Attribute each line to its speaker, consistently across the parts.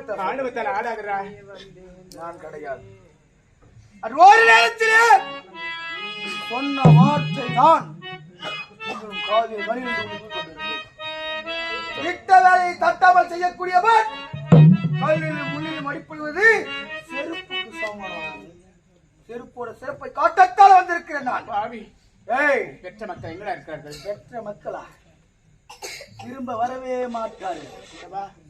Speaker 1: ஆண்டவத்தால் ஆடாதடா.
Speaker 2: நான் கிடையாது. அது ஒரு நேரத்திலே நீ சொன்ன வார்த்தை தான் உங்கள் காதில் மணியில் கொண்டிருக்கிறது இட்ட வேலையை தட்டாமல் செய்யக்கூடியவர் கல்லில் முள்ளில் மடிப்படுவது செருப்புக்கு சமமானது. செருப்போட சிறப்பை காட்டத்தால் வந்திருக்கிறேன் நான்.
Speaker 1: பாவி.
Speaker 2: ஏய்.
Speaker 1: பெற்ற மக்கள் எங்கடா இருக்கிறார்கள்?
Speaker 2: பெற்ற மக்களா திரும்ப வரவே மாட்டாரு
Speaker 1: வா.
Speaker 2: ஏய்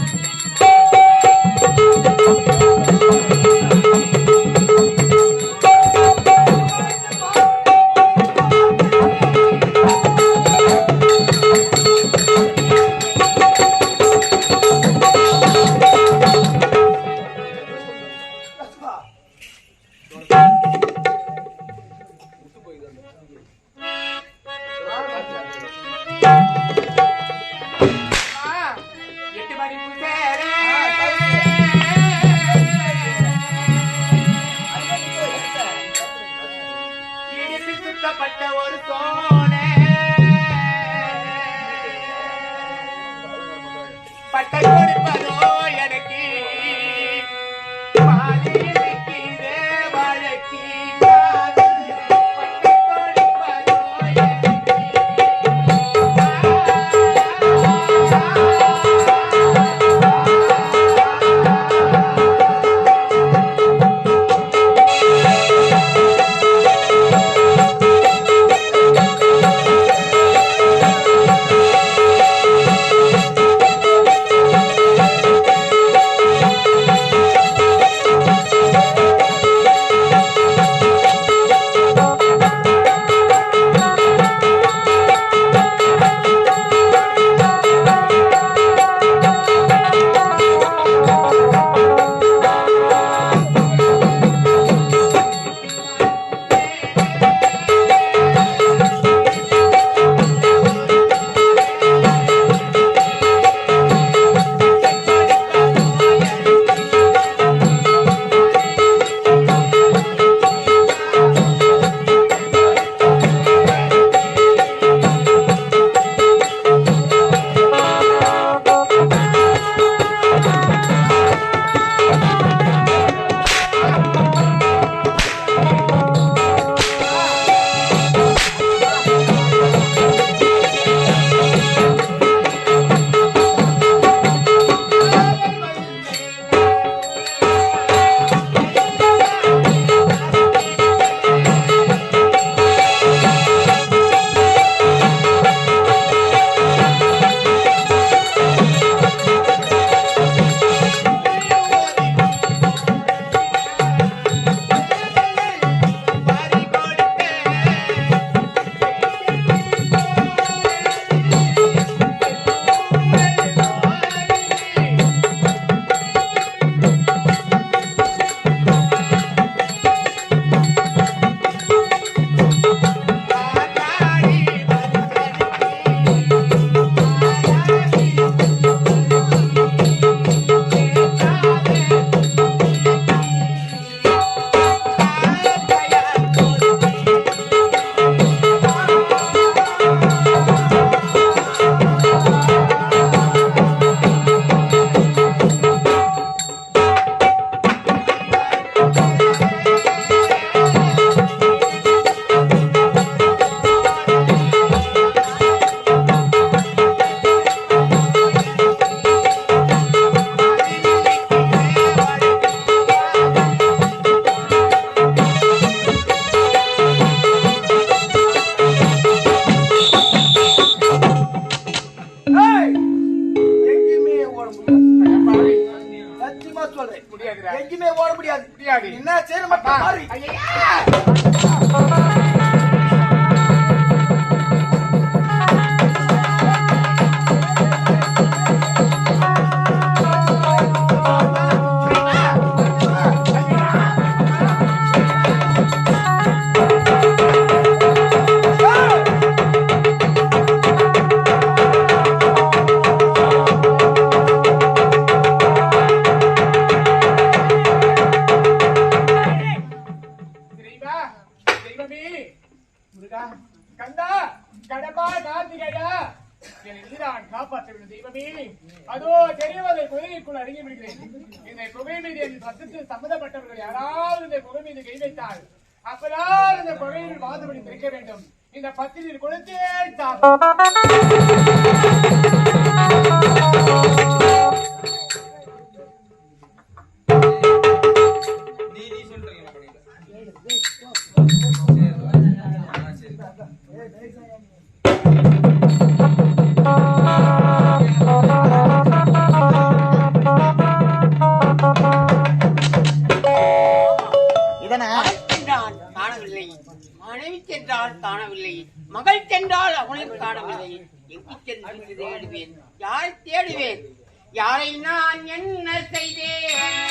Speaker 1: பட்டை கொடுப்பதோ
Speaker 2: முடியாது. என்ன செய்ய மட்டும்
Speaker 1: தெய்வமே முருகா கந்தா கடப்பா கார்த்திகையா. என்னை காப்பாற்ற வேண்டும் தெய்வமே. அதோ தெரிவதை குதிரைக்குள் அருகே விடுகிறேன். இந்த குகை மீது என் சத்தத்தில் சம்பந்தப்பட்டவர்கள் யாராவது இந்த குகை மீது கை வைத்தால் அப்பதான் இந்த குகையில் வாதப்படி திறக்க வேண்டும். இந்த பத்திரிகை கொடுத்தே
Speaker 3: எவனையும் காணவில்லை. எங்கு சென்று தேடுவேன். யாரை தேடுவேன்? யாரை நான் என்ன செய்தேன்?